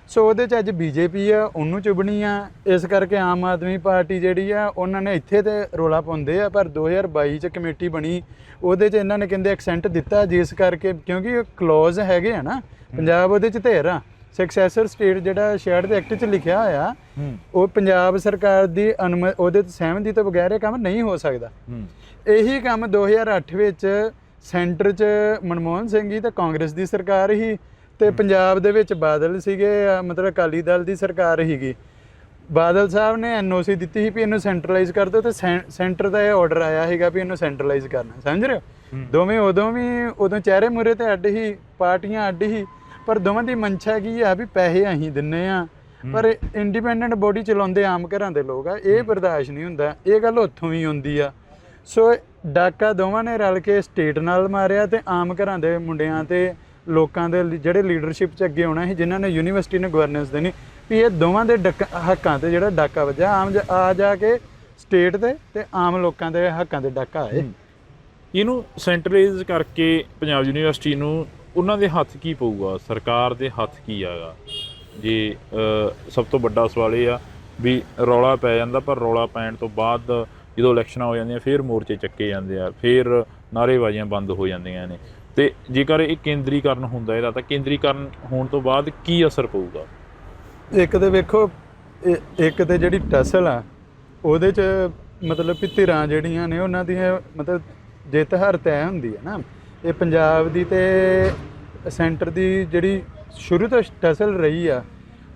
ਸੋ ਉਹਦੇ ਚ ਅੱਜ ਬੀਜੇਪੀ ਆ ਉਹਨੂੰ ਚੁਬਣੀ ਆ। ਇਸ ਕਰਕੇ ਆਮ ਆਦਮੀ ਪਾਰਟੀ ਜਿਹੜੀ ਆ ਉਹਨਾਂ ਨੇ ਇੱਥੇ ਤੇ ਰੋਲਾ ਪਾਉਂਦੇ ਆ ਪਰ 2022 ਚ ਕਮੇਟੀ ਬਣੀ। ਉਹਦੇ ਚ ਇਹਨਾਂ ਨੇ ਕਹਿੰਦੇ ਐਕਸੈਂਟ ਦਿੱਤਾ ਜਿਸ ਕਰਕੇ ਕਿਉਂਕਿ ਕਲੋਜ਼ ਹੈਗੇ ਆ ਨਾ ਪੰਜਾਬ ਉਹਦੇ ਚ ਧਿਰ ਆ। ਸਕਸੈਸਰ ਸਟੇਟ ਜਿਹੜਾ ਸ਼ੇਅਰ ਦੇ ਐਕਟ ਚ ਲਿਖਿਆ ਹੋਇਆ ਉਹ ਪੰਜਾਬ ਸਰਕਾਰ ਦੀ ਅਨੁਮਤੀ ਉਹਦੇ ਤੇ ਸਹਿਮਤੀ ਤੋਂ ਬਗੈਰ ਇਹ ਕੰਮ ਨਹੀਂ ਹੋ ਸਕਦਾ। ਇਹੀ ਕੰਮ 2008 ਵਿੱਚ ਸੈਂਟਰ 'ਚ ਮਨਮੋਹਨ ਸਿੰਘ ਜੀ ਤੇ ਕਾਂਗਰਸ ਦੀ ਸਰਕਾਰ ਹੀ ਤੇ ਪੰਜਾਬ ਦੇ ਵਿੱਚ ਬਾਦਲ ਸੀਗੇ ਮਤਲਬ ਅਕਾਲੀ ਦਲ ਦੀ ਸਰਕਾਰ ਹੀਗੀ ਬਾਦਲ ਸਾਹਿਬ ਨੇ ਐਨਓਸੀ ਦਿੱਤੀ ਸੀ ਵੀ ਇਹਨੂੰ ਸੈਂਟਰਲਾਈਜ਼ ਕਰ ਦਿਓ ਤੇ ਸੈਂਟਰ ਦਾ ਇਹ ਆਰਡਰ ਆਇਆ ਹੈਗਾ ਵੀ ਇਹਨੂੰ ਸੈਂਟਰਲਾਈਜ਼ ਕਰਨਾ ਸਮਝ ਰਹੇ ਹੋ? ਦੋਵੇਂ ਉਦੋਂ ਵੀ ਉਦੋਂ ਚਿਹਰੇ ਮੂਰੇ ਤੇ ਅੱਡ ਹੀ ਪਾਰਟੀਆਂ ਅੱਡ ਹੀ ਪਰ ਦੋਵਾਂ ਦੀ ਮਨਸ਼ਾ ਕੀ ਆ ਵੀ ਪੈਸੇ ਅਸੀਂ ਦਿੰਨੇ ਆ। ਪਰ ਇੰਡੀਪੈਂਡੈਂਟ ਬੋਡੀ ਚਲਾਉਂਦੇ ਆਮ ਘਰਾਂ ਦੇ ਲੋਕ ਆ ਇਹ ਬਰਦਾਸ਼ਤ ਨਹੀਂ ਹੁੰਦਾ ਇਹ ਗੱਲ ਉੱਥੋਂ ਹੀ ਹੁੰਦੀ ਆ। ਸੋ ਡਾਕਾ ਦੋਵਾਂ ਨੇ ਰਲ ਕੇ ਸਟੇਟ ਨਾਲ ਮਾਰਿਆ ਤੇ ਆਮ ਘਰਾਂ ਦੇ ਮੁੰਡਿਆਂ ਤੇ ਲੋਕਾਂ ਦੇ ਜਿਹੜੇ ਲੀਡਰਸ਼ਿਪ 'ਚ ਅੱਗੇ ਆਉਣਾ ਸੀ, ਜਿਨ੍ਹਾਂ ਨੇ ਯੂਨੀਵਰਸਿਟੀ ਨੂੰ ਗਵਰਨੈਂਸ ਦੇਣੀ, ਵੀ ਇਹ ਦੋਵਾਂ ਦੇ ਡੱਕ- ਹੱਕਾਂ ਤੇ ਜਿਹੜਾ ਡਾਕਾ ਵੱਜਾ ਆਮ ਜ- ਆ ਜਾ ਕੇ ਸਟੇਟ 'ਤੇ ਤੇ ਆਮ ਲੋਕਾਂ ਦੇ ਹੱਕਾਂ 'ਤੇ ਡਾਕਾ ਆਏ। ਇਹਨੂੰ ਸੈਂਟਰਲਾਈਜ਼ ਕਰਕੇ ਪੰਜਾਬ ਯੂਨੀਵਰਸਿਟੀ ਨੂੰ ਉਹਨਾਂ ਦੇ ਹੱਥ ਕੀ ਪਊਗਾ? ਸਰਕਾਰ ਦੇ ਹੱਥ ਕੀ ਆਗਾ ਜੇ ਸਭ ਤੋਂ ਵੱਡਾ ਸਵਾਲ ਇਹ ਆ ਵੀ ਰੌਲਾ ਪੈ ਜਾਂਦਾ, ਪਰ ਰੌਲਾ ਪੈਣ ਤੋਂ ਬਾਅਦ ਜਦੋਂ ਇਲੈਕਸ਼ਨਾਂ ਹੋ ਜਾਂਦੀਆਂ, ਫਿਰ ਮੋਰਚੇ ਚੱਕੇ ਜਾਂਦੇ ਆ, ਫਿਰ ਨਾਅਰੇਬਾਜ਼ੀਆਂ ਬੰਦ ਹੋ ਜਾਂਦੀਆਂ ਨੇ। ਤੇ ਜੇਕਰ ਇਹ ਕੇਂਦਰੀਕਰਨ ਹੁੰਦਾ ਇਹਦਾ, ਤਾਂ ਕੇਂਦਰੀਕਰਨ ਹੋਣ ਤੋਂ ਬਾਅਦ ਕੀ ਅਸਰ ਪਊਗਾ? ਇੱਕ ਤੇ ਵੇਖੋ ਇਹ- ਇੱਕ ਤੇ ਜਿਹੜੀ ਟਸਲ ਆ, ਉਹਦੇ ਚ ਮਤਲਬ ਕਿ ਧਿਰਾਂ ਜਿਹੜੀਆਂ ਨੇ, ਉਹਨਾਂ ਦੀਆਂ ਮਤਲਬ ਜਿੱਤ ਹਾਰ ਤੈਅ ਹੁੰਦੀ ਹੈ ਨਾ। ਇਹ ਪੰਜਾਬ ਦੀ ਤੇ ਸੈਂਟਰ ਦੀ ਜਿਹੜੀ ਸ਼ੁਰੂ ਤੋਂ ਟਸਲ ਰਹੀ ਆ,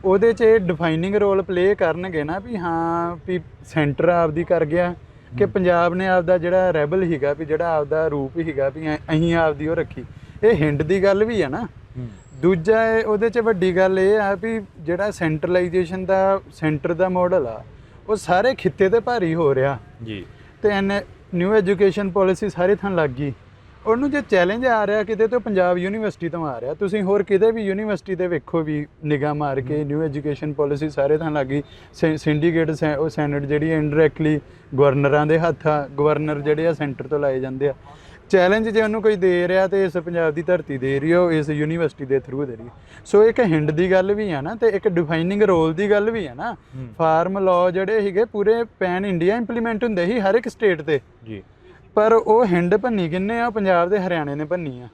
ਉਹਦੇ ਚ ਇਹ ਡਿਫਾਈਨਿੰਗ ਰੋਲ ਪਲੇ ਕਰਨਗੇ ਨਾ ਵੀ ਹਾਂ, ਵੀ ਸੈਂਟਰ ਆਪਦੀ ਕਰ ਗਿਆ ਕਿ ਪੰਜਾਬ ਨੇ ਆਪਦਾ ਜਿਹੜਾ ਰੈਬਲ ਹੀਗਾ ਵੀ ਜਿਹੜਾ ਆਪਦਾ ਰੂਪ ਹੀਗਾ ਵੀ ਅ- ਅਸੀਂ ਆਪਦੀ ਉਹ ਰੱਖੀ। ਇਹ ਹਿੰਡ ਦੀ ਗੱਲ ਵੀ ਆ ਨਾ। ਦੂਜਾ ਇਹ- ਉਹਦੇ 'ਚ ਵੱਡੀ ਗੱਲ ਇਹ ਆ ਵੀ ਜਿਹੜਾ ਸੈਂਟਰਲਾਈਜੇਸ਼ਨ ਦਾ ਸੈਂਟਰ ਦਾ ਮਾਡਲ ਆ ਉਹ ਸਾਰੇ ਖਿੱਤੇ ਤੇ ਭਾਰੀ ਹੋ ਰਿਹਾ। ਜੀ। ਤੇ ਨਿਊ ਐਜੂਕੇਸ਼ਨ ਪਾਲਿਸੀ ਸਾਰੇ ਥਾਂ ਲੱਗ ਗਈ। ਉਹਨੂੰ ਜੇ ਚੈਲੰਜ ਆ ਰਿਹਾ ਕਿਤੇ ਤੋਂ ਪੰਜਾਬ ਯੂਨੀਵਰਸਿਟੀ ਤੋਂ ਆ ਰਿਹਾ। ਤੁਸੀਂ ਹੋਰ ਕਿਤੇ ਵੀ ਯੂਨੀਵਰਸਿਟੀ ਦੇ ਵੇਖੋ ਵੀ ਨਿਗਾਹ ਮਾਰ ਕੇ ਨਿਊ ਐਜੂਕੇਸ਼ਨ ਪਾਲਿਸੀ ਸਾਰੇ ਥਾਂ ਲੱਗ ਸਿੰਡੀਕੇਟ ਉਹ ਸੈਨੇਟ ਜਿਹੜੀ ਇਨਡਾਇਰੈਕਟਲੀ ਗਵਰਨਰਾਂ ਦੇ ਹੱਥ ਆ ਗਵਰਨਰ ਜਿਹੜੇ ਆ ਸੈਂਟਰ ਤੋਂ ਲਾਏ ਜਾਂਦੇ ਆ। ਚੈਲੰਜ ਜੇ ਉਹਨੂੰ ਕੋਈ ਦੇ ਰਿਹਾ ਤੇ ਇਸ ਪੰਜਾਬ ਦੀ ਧਰਤੀ ਦੇ ਰਹੀ ਉਹ ਇਸ ਯੂਨੀਵਰਸਿਟੀ ਦੇ ਥਰੂ ਦੇ ਰਹੀ। ਸੋ ਇੱਕ ਹਿੰਡ ਦੀ ਗੱਲ ਵੀ ਆ ਨਾ ਤੇ ਇੱਕ ਡਿਫਾਈਨਿੰਗ ਰੋਲ ਦੀ ਗੱਲ ਵੀ ਆ ਨਾ। ਫਾਰਮ ਲਾਅ ਜਿਹੜੇ ਸੀਗੇ ਪੂਰੇ ਪੈਨ ਇੰਡੀਆ ਇੰਪਲੀਮੈਂਟ ਹੁੰਦੇ ਸੀ ਹਰ ਇੱਕ ਸਟੇਟ ਤੇ। ਜੀ। ਪਰ ਉਹ ਹਿੰਡ ਭੰਨੀ ਕਿੰਨੇ ਆ? ਪੰਜਾਬ ਦੇ ਹਰਿਆਣੇ ਨੇ ਭੰਨੀ ਆ।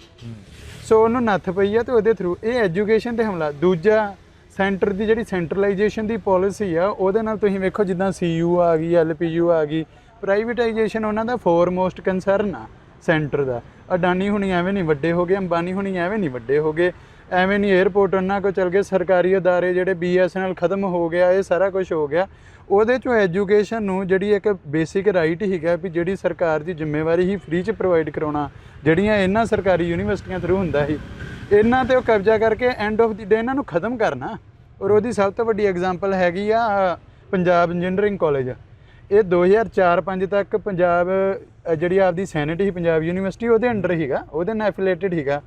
ਸੋ ਉਹਨੂੰ ਨੱਥ ਪਈ ਆ ਤੇ ਉਹਦੇ ਥਰੂ ਇਹ ਐਜੂਕੇਸ਼ਨ ਤੇ ਹਮਲਾ। ਦੂਜਾ ਸੈਂਟਰ ਦੀ ਜਿਹੜੀ ਸੈਂਟਰਲਾਈਜੇਸ਼ਨ ਦੀ ਪਾਲਿਸੀ ਆ, ਉਹਦੇ ਨਾਲ ਤੁਸੀਂ ਵੇਖੋ ਜਿੱਦਾਂ ਸੀਯੂ ਆ ਗਈ ਐਲਪੀਯੂ ਆ ਗਈ ਪ੍ਰਾਈਵੇਟਾਈਜੇਸ਼ਨ ਉਹਨਾਂ ਦਾ ਫੋਰਮੋਸਟ ਕੰਸਰਨ ਆ ਸੈਂਟਰ ਦਾ। ਅਡਾਨੀ ਹੁਣੀ ਐਵੇਂ ਨਹੀਂ ਵੱਡੇ ਹੋ ਗਏ, ਅੰਬਾਨੀ ਹੁਣੀ ਐਵੇਂ ਨਹੀਂ ਵੱਡੇ ਹੋ ਗਏ, ਐਵੇਂ ਨਹੀਂ 에ਅਰਪੋਰਟ ਉਹਨਾਂ ਕੋ ਚਲ ਗਏ, ਸਰਕਾਰੀ ਅਦਾਰੇ ਜਿਹੜੇ ਬੀਐਸਐਨਐਲ ਖਤਮ ਹੋ ਗਿਆ, ਇਹ ਸਾਰਾ ਕੁਝ ਹੋ ਗਿਆ। ਉਹਦੇ ਚੋਂ ਐਜੂਕੇਸ਼ਨ ਨੂੰ ਜਿਹੜੀ ਇੱਕ ਬੇਸਿਕ ਰਾਈਟ ਹੀਗਾ ਵੀ ਜਿਹੜੀ ਸਰਕਾਰ ਦੀ ਜ਼ਿੰਮੇਵਾਰੀ ਹੀ ਫ੍ਰੀ ਚ ਪ੍ਰੋਵਾਈਡ ਕਰਾਉਣਾ, ਜਿਹੜੀਆਂ ਇਹਨਾਂ ਸਰਕਾਰੀ ਯੂਨੀਵਰਸਿਟੀਆਂ ਥਰੂ ਹੁੰਦਾ ਸੀ, ਇਹਨਾਂ ਤੇ ਉਹ ਕਬਜ਼ਾ ਕਰਕੇ ਐਂਡ ਆਫ ਦੀ ਡੇ ਇਹਨਾਂ ਨੂੰ ਖਤਮ ਕਰਨਾ। ਔਰ ਉਹਦੀ ਸਭ ਤੋਂ ਵੱਡੀ ਐਗਜ਼ਾਮਪਲ ਹੈਗੀ ਆ, ਪੰਜਾਬ ਇੰਜੀਨੀਅਰਿੰਗ ਕਾਲਜ ਇਹ 2004-5 ਤੱਕ ਪੰਜਾਬ ਜਿਹੜੀ ਆਪਦੀ ਸੈਨੇਟ ਹੀ ਪੰਜਾਬ ਯੂਨੀਵਰਸਿਟੀ ਉਹਦੇ ਅੰਡਰ ਹੀਗਾ ਉਹਦੇ ਨਾਲ ਐਫੀਲੀਏਟਡ ਹੀਗਾ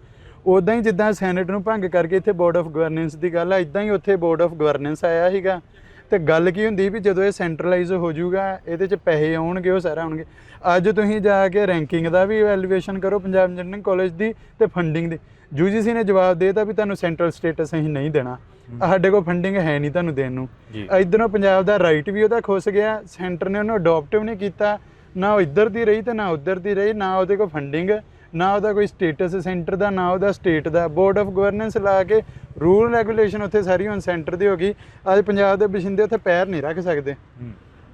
ਉਦਾਂ ਹੀ ਜਿੱਦਾਂ ਸੈਨੇਟ ਨੂੰ ਭੰਗ ਕਰਕੇ ਇੱਥੇ ਬੋਰਡ ਆਫ ਗਵਰਨੈਂਸ ਦੀ ਗੱਲ ਆ ਇਦਾਂ ਹੀ ਉੱਥੇ ਬੋਰਡ ਆਫ ਗਵਰਨੈਂਸ ਆਇਆ ਸੀਗਾ। ਤੇ ਗੱਲ ਕੀ ਹੁੰਦੀ ਵੀ ਜਦੋਂ ਇਹ ਸੈਂਟਰਲਾਈਜ਼ ਹੋ ਜਾਊਗਾ ਇਹਦੇ 'ਚ ਪੈਸੇ ਆਉਣਗੇ ਉਹ ਸਾਰਾ ਆਉਣਗੇ। ਅੱਜ ਤੁਸੀਂ ਜਾ ਕੇ ਰੈਂਕਿੰਗ ਦਾ ਵੀ ਵੈਲਿਊਏਸ਼ਨ ਕਰੋ ਪੰਜਾਬ ਇੰਜੀਨੀਅਰਿੰਗ ਕਾਲਜ ਦੀ ਤੇ ਫੰਡਿੰਗ ਦੀ। ਯੂਜੀਸੀ ਨੇ ਜਵਾਬ ਦੇਤਾ ਵੀ ਤੁਹਾਨੂੰ ਸੈਂਟਰਲ ਸਟੇਟਸ ਅਸੀਂ ਨਹੀਂ ਦੇਣਾ। ਸਾਡੇ ਕੋਲ ਫੰਡਿੰਗ ਹੈ ਨਹੀਂ ਤੁਹਾਨੂੰ ਦੇਣ ਨੂੰ। ਇਧਰੋਂ ਪੰਜਾਬ ਦਾ ਰਾਈਟ ਵੀ ਉਹਦਾ ਖੁੱਸ ਗਿਆ ਸੈਂਟਰ ਨੇ ਉਹਨੂੰ ਅਡਾਪਟ ਵੀ ਨਹੀਂ ਕੀਤਾ। ਨਾ ਉਹ ਇੱਧਰ ਦੀ ਰਹੀ ਤੇ ਨਾ ਉੱਧਰ ਦੀ ਰਹੀ ਨਾ ਉਹਦੇ ਕੋਲ ਫੰਡਿੰਗ ਨਾ ਉਹਦਾ ਕੋਈ ਸਟੇਟਸ ਸੈਂਟਰ ਦਾ ਨਾ ਉਹਦਾ ਸਟੇਟ ਦਾ। ਬੋਰਡ ਆਫ ਗਵਰਨੈਂਸ ਲਾ ਕੇ ਰੂਲ ਰੈਗੂਲੇਸ਼ਨ ਉੱਥੇ ਸਾਰੀ ਹੁਣ ਸੈਂਟਰ ਦੀ ਹੋ ਗਈ। ਅੱਜ ਪੰਜਾਬ ਦੇ ਬਸ਼ਿੰਦੇ ਉੱਥੇ ਪੈਰ ਨਹੀਂ ਰੱਖ ਸਕਦੇ।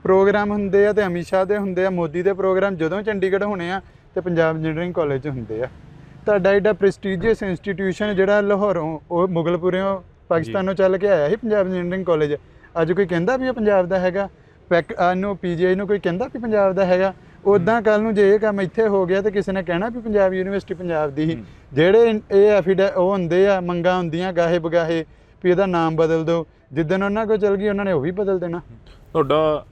ਪ੍ਰੋਗਰਾਮ ਹੁੰਦੇ ਆ ਤੇ ਅਮਿਤ ਸ਼ਾਹ ਦੇ ਹੁੰਦੇ ਆ ਮੋਦੀ ਦੇ ਪ੍ਰੋਗਰਾਮ ਜਦੋਂ ਚੰਡੀਗੜ੍ਹ ਹੋਣੇ ਆ ਤੇ ਪੰਜਾਬ ਇੰਜੀਨੀਅਰਿੰਗ ਕਾਲਜ 'ਚ ਹੁੰਦੇ ਆ। ਤੁਹਾਡਾ ਐਡਾ ਪ੍ਰੈਸਟੀਜੀਅਸ ਇੰਸਟੀਟਿਊਸ਼ਨ ਜਿਹੜਾ ਲਾਹੌਰੋਂ ਉਹ ਮੁਗਲਪੁਰਿਓਂ ਪਾਕਿਸਤਾਨੋਂ ਚੱਲ ਕੇ ਆਇਆ ਸੀ ਪੰਜਾਬ ਇੰਜੀਨੀਅਰਿੰਗ ਕਾਲਜ ਅੱਜ ਕੋਈ ਕਹਿੰਦਾ ਵੀ ਇਹ ਪੰਜਾਬ ਦਾ ਹੈਗਾ? ਪੈਕ ਨੂੰ ਪੀਜੀਆਈ ਨੂੰ ਕੋਈ ਕਹਿੰਦਾ ਵੀ ਪੰਜਾਬ ਦਾ ਹੈਗਾ? ਉਦਾਂ ਕੱਲ ਨੂੰ ਜੇ ਇਹ ਕੰਮ ਇੱਥੇ ਹੋ ਗਿਆ ਤੇ ਕਿਸੇ ਨੇ ਕਹਿਣਾ ਵੀ ਪੰਜਾਬ ਯੂਨੀਵਰਸਿਟੀ ਪੰਜਾਬ ਦੀ ਹੀ। ਜਿਹੜੇ ਇਹ ਐਫੀਡਾ ਉਹ ਹੁੰਦੇ ਆ ਮੰਗਾਂ ਹੁੰਦੀਆਂ ਗਾਹੇ ਬਗਾਹੇ ਵੀ ਇਹਦਾ ਨਾਮ ਬਦਲ ਦਿਓ। ਜਿੱਦਣ ਉਹਨਾਂ ਕੋਲ ਚਲ ਗਈ ਉਹਨਾਂ ਨੇ ਉਹ ਵੀ ਬਦਲ ਦੇਣਾ। ਤੁਹਾਡਾ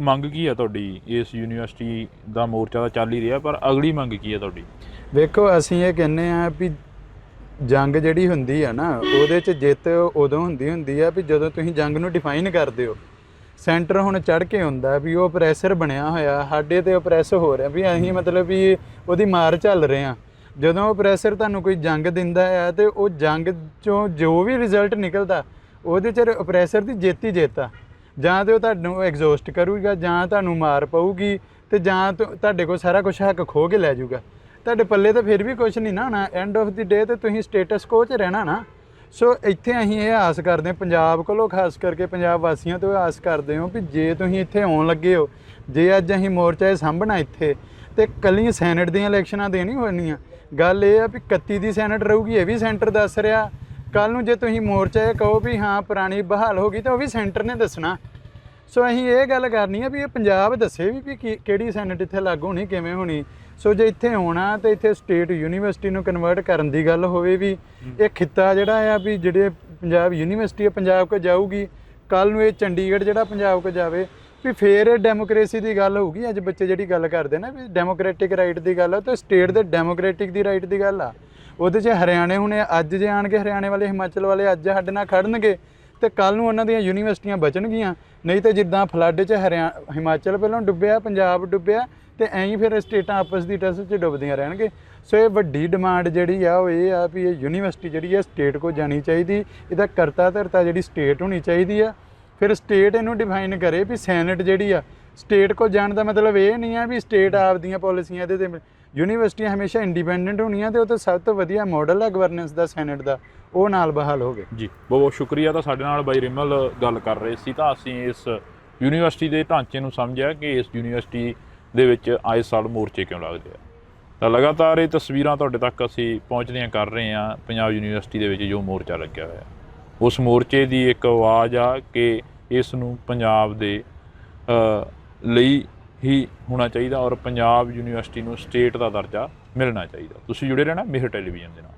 ਮੰਗ ਕੀ ਆ ਤੁਹਾਡੀ? ਇਸ ਯੂਨੀਵਰਸਿਟੀ ਦਾ ਮੋਰਚਾ ਤਾਂ ਚੱਲ ਹੀ ਰਿਹਾ ਪਰ ਅਗਲੀ ਮੰਗ ਕੀ ਆ ਤੁਹਾਡੀ? ਵੇਖੋ ਅਸੀਂ ਇਹ ਕਹਿੰਨੇ ਆ ਵੀ ਜੰਗ ਜਿਹੜੀ ਹੁੰਦੀ ਆ ਨਾ ਉਹਦੇ 'ਚ ਜਿੱਤ ਉਦੋਂ ਹੁੰਦੀ ਹੁੰਦੀ ਆ ਵੀ ਜਦੋਂ ਤੁਸੀਂ ਜੰਗ ਨੂੰ ਡਿਫਾਈਨ ਕਰਦੇ ਹੋ। ਸੈਂਟਰ ਹੁਣ ਚੜ ਕੇ ਹੁੰਦਾ ਵੀ ਉਹ ਪ੍ਰੈਸ਼ਰ ਬਣਿਆ ਹੋਇਆ ਸਾਡੇ ਤੇ ਪ੍ਰੈਸ ਹੋ ਰਿਹਾ ਵੀ ਅਸੀਂ ਮਤਲਬ ਵੀ ਉਹਦੀ ਮਾਰ ਚੱਲ ਰਹੇ ਆ ਜਦੋਂ ਉਹ ਪ੍ਰੈਸ਼ਰ ਤੁਹਾਨੂੰ ਕੋਈ ਜੰਗ ਦਿੰਦਾ ਆ ਤੇ ਉਹ ਜੰਗ ਚੋਂ ਜੋ ਵੀ ਰਿਜ਼ਲਟ ਨਿਕਲਦਾ ਉਹਦੇ 'ਚ ਪ੍ਰੈਸ਼ਰ ਦੀ ਜਿੱਤ ਹੀ ਜਿੱਤ ਜਾਂ ਤੇ ਉਹ ਤੁਹਾਨੂੰ ਐਗਜ਼ੌਸਟ ਕਰੂਗਾ ਜਾਂ ਤੁਹਾਨੂੰ ਮਾਰ ਪਊਗੀ ਤੇ ਜਾਂ ਤੁਹਾਡੇ ਕੋਲ ਸਾਰਾ ਕੁਝ ਹੱਕ ਖੋ ਕੇ ਲੈ ਜਾਊਗਾ। ਤੁਹਾਡੇ ਪੱਲੇ ਤਾਂ ਫਿਰ ਵੀ ਕੁਝ ਨਹੀਂ ਨਾ ਹੋਣਾ। ਐਂਡ ਆਫ ਦੀ ਡੇ ਤੇ ਤੁਸੀਂ ਸਟੇਟਸ ਕੋ 'ਚ ਰਹਿਣਾ ਨਾ। ਸੋ ਇੱਥੇ ਅਸੀਂ ਇਹ ਆਸ ਕਰਦੇ ਹਾਂ, ਪੰਜਾਬ ਕੋਲੋਂ ਖਾਸ ਕਰਕੇ ਪੰਜਾਬ ਵਾਸੀਆਂ ਤੋਂ ਆਸ ਕਰਦੇ ਹਾਂ ਵੀ ਜੇ ਤੁਸੀਂ ਇੱਥੇ ਆਉਣ ਲੱਗੇ ਹੋ, ਜੇ ਅੱਜ ਅਸੀਂ ਮੋਰਚਾ ਸਾਂਭਣਾ ਇੱਥੇ, ਤੇ ਕੱਲੀਆਂ ਸੈਨੇਟ ਦੀਆਂ ਇਲੈਕਸ਼ਨਾਂ ਦੇ ਨਹੀਂ ਹੋਣੀਆਂ। ਗੱਲ ਇਹ ਆ ਵੀ 31 ਦੀ ਸੈਨੇਟ ਰਹੂਗੀ, ਇਹ ਵੀ ਸੈਂਟਰ ਦੱਸ ਰਿਹਾ। ਕੱਲ ਨੂੰ ਜੇ ਤੁਸੀਂ ਮੋਰਚਾ ਇਹ ਕਹੋ ਵੀ ਹਾਂ, ਪੁਰਾਣੀ ਬਹਾਲ ਹੋ ਗਈ, ਤਾਂ ਉਹ ਵੀ ਸੈਂਟਰ ਨੇ ਦੱਸਣਾ। ਸੋ ਅਸੀਂ ਇਹ ਗੱਲ ਕਰਨੀ ਆ ਵੀ ਇਹ ਪੰਜਾਬ ਦੱਸੇ ਵੀ ਵੀ ਕੀ- ਕਿਹੜੀ ਸੈਨੇਟ ਇੱਥੇ ਲਾਗੂ ਹੋਣੀ, ਕਿਵੇਂ ਹੋਣੀ। ਸੋ ਜੇ ਇੱਥੇ ਆਉਣਾ ਤੇ ਇੱਥੇ ਸਟੇਟ ਯੂਨੀਵਰਸਿਟੀ ਨੂੰ ਕਨਵਰਟ ਕਰਨ ਦੀ ਗੱਲ ਹੋਵੇ ਵੀ, ਇਹ ਖਿੱਤਾ ਜਿਹੜਾ ਆ ਵੀ ਜਿਹੜੇ ਪੰਜਾਬ ਯੂਨੀਵਰਸਿਟੀ ਆ, ਪੰਜਾਬ ਕੋ ਜਾਊਗੀ ਕੱਲ ਨੂੰ ਇਹ ਚੰਡੀਗੜ੍ਹ ਜਿਹੜਾ ਪੰਜਾਬ ਕੋ ਜਾਵੇ, ਵੀ ਫੇਰ ਇਹ ਡੈਮੋਕ੍ਰੇਸੀ ਦੀ ਗੱਲ ਹੋਊਗੀ। ਅੱਜ ਬੱਚੇ ਜਿਹੜੀ ਗੱਲ ਕਰਦੇ ਨਾ ਵੀ ਡੈਮੋਕ੍ਰੈਟਿਕ ਰਾਈਟ ਦੀ ਗੱਲ ਆ ਤੇ ਸਟੇਟ ਦੇ ਡੈਮੋਕ੍ਰੈਟਿਕ ਦੀ ਰਾਈਟ ਦੀ ਗੱਲ ਆ। ਉਹਦੇ 'ਚ ਹਰਿਆਣੇ ਹੁਣੇ ਅੱਜ ਜੇ ਆਣਗੇ, ਹਰਿਆਣੇ ਵਾਲੇ, ਹਿਮਾਚਲ ਵਾਲੇ ਅੱਜ ਸਾਡੇ ਨਾਲ ਖੜਨਗੇ ਤੇ ਕੱਲ ਨੂੰ ਉਹਨਾਂ ਦੀਆਂ ਯੂਨੀਵਰਸਿਟੀਆਂ ਬਚਣਗੀਆਂ। ਨਹੀਂ ਤੇ ਜਿੱਦਾਂ ਫਲੱਡ 'ਚ ਹਰਿਆ, ਹਿਮਾਚਲ ਪਹਿਲਾਂ ਡੁੱਬਿਆ, ਪੰਜਾਬ ਡੁੱਬਿਆ, ਤੇ ਐਂ ਹੀ ਫਿਰ ਸਟੇਟਾਂ ਆਪਸ ਦੀ ਟਸ 'ਚ ਡੁੱਬਦੀਆਂ ਰਹਿਣਗੇ। ਸੋ ਇਹ ਵੱਡੀ ਡਿਮਾਂਡ ਜਿਹੜੀ ਆ ਉਹ ਇਹ ਆ ਵੀ ਇਹ ਯੂਨੀਵਰਸਿਟੀ ਜਿਹੜੀ ਆ ਸਟੇਟ ਕੋ ਜਾਣੀ ਚਾਹੀਦੀ, ਇਹਦਾ ਕਰਤਾ ਧਰਤਾ ਜਿਹੜੀ ਸਟੇਟ ਹੋਣੀ ਚਾਹੀਦੀ ਆ। ਫਿਰ ਸਟੇਟ ਇਹਨੂੰ ਡਿਫਾਈਨ ਕਰੇ ਵੀ ਸੈਨੇਟ ਜਿਹੜੀ ਆ ਸਟੇਟ ਕੋ ਜਾਣ ਦਾ ਮਤਲਬ ਇਹ ਨਹੀਂ ਆ ਵੀ ਸਟੇਟ ਆਪਦੀਆਂ ਪਾਲਿਸੀਆਂ ਇਹਦੇ ਤੇ ਯੂਨੀਵਰਸਿਟੀਆਂ ਹਮੇਸ਼ਾ ਇੰਡੀਪੈਂਡੈਂਟ ਹੋਣੀਆਂ ਤੇ ਉਹ ਤਾਂ ਸਭ ਤੋਂ ਵਧੀਆ ਮਾਡਲ ਹੈ ਗਵਰਨੈਂਸ ਦਾ ਸੈਨੇਟ ਦਾ, ਉਹ ਨਾਲ ਬਹਾਲ ਹੋ ਗਏ। ਜੀ, ਬਹੁਤ ਬਹੁਤ ਸ਼ੁਕਰੀਆ। ਤਾਂ ਸਾਡੇ ਨਾਲ ਬਾਈ ਰਿਮਲ ਗੱਲ ਕਰ ਰਹੇ ਸੀ। ਤਾਂ ਅਸੀਂ ਇਸ ਯੂਨੀਵਰਸਿਟੀ ਦੇ ਢਾਂਚੇ ਨੂੰ ਸਮਝਿਆ ਕਿ ਇਸ ਯੂਨੀਵਰਸਿਟੀ ਦੇ ਵਿੱਚ ਆਏ ਸਾਲ ਮੋਰਚੇ ਕਿਉਂ ਲੱਗਦੇ ਆ। ਤਾਂ ਲਗਾਤਾਰ ਇਹ ਤਸਵੀਰਾਂ ਤੁਹਾਡੇ ਤੱਕ ਅਸੀਂ ਪਹੁੰਚਦੀਆਂ ਕਰ ਰਹੇ ਹਾਂ। ਪੰਜਾਬ ਯੂਨੀਵਰਸਿਟੀ ਦੇ ਵਿੱਚ ਜੋ ਮੋਰਚਾ ਲੱਗਿਆ ਹੋਇਆ। ਉਸ ਮੋਰਚੇ ਦੀ ਇੱਕ ਆਵਾਜ਼ ਆ ਕਿ ਇਸ ਨੂੰ ਪੰਜਾਬ ਦੇ ਲਈ ਹੀ ਹੋਣਾ ਚਾਹੀਦਾ ਔਰ ਪੰਜਾਬ ਯੂਨੀਵਰਸਿਟੀ ਨੂੰ ਸਟੇਟ ਦਾ ਦਰਜਾ ਮਿਲਣਾ ਚਾਹੀਦਾ। ਤੁਸੀਂ ਜੁੜੇ ਰਹਿਣਾ ਮਿਹਰ ਟੈਲੀਵਿਜ਼ਨ ਦੇ ਨਾਲ।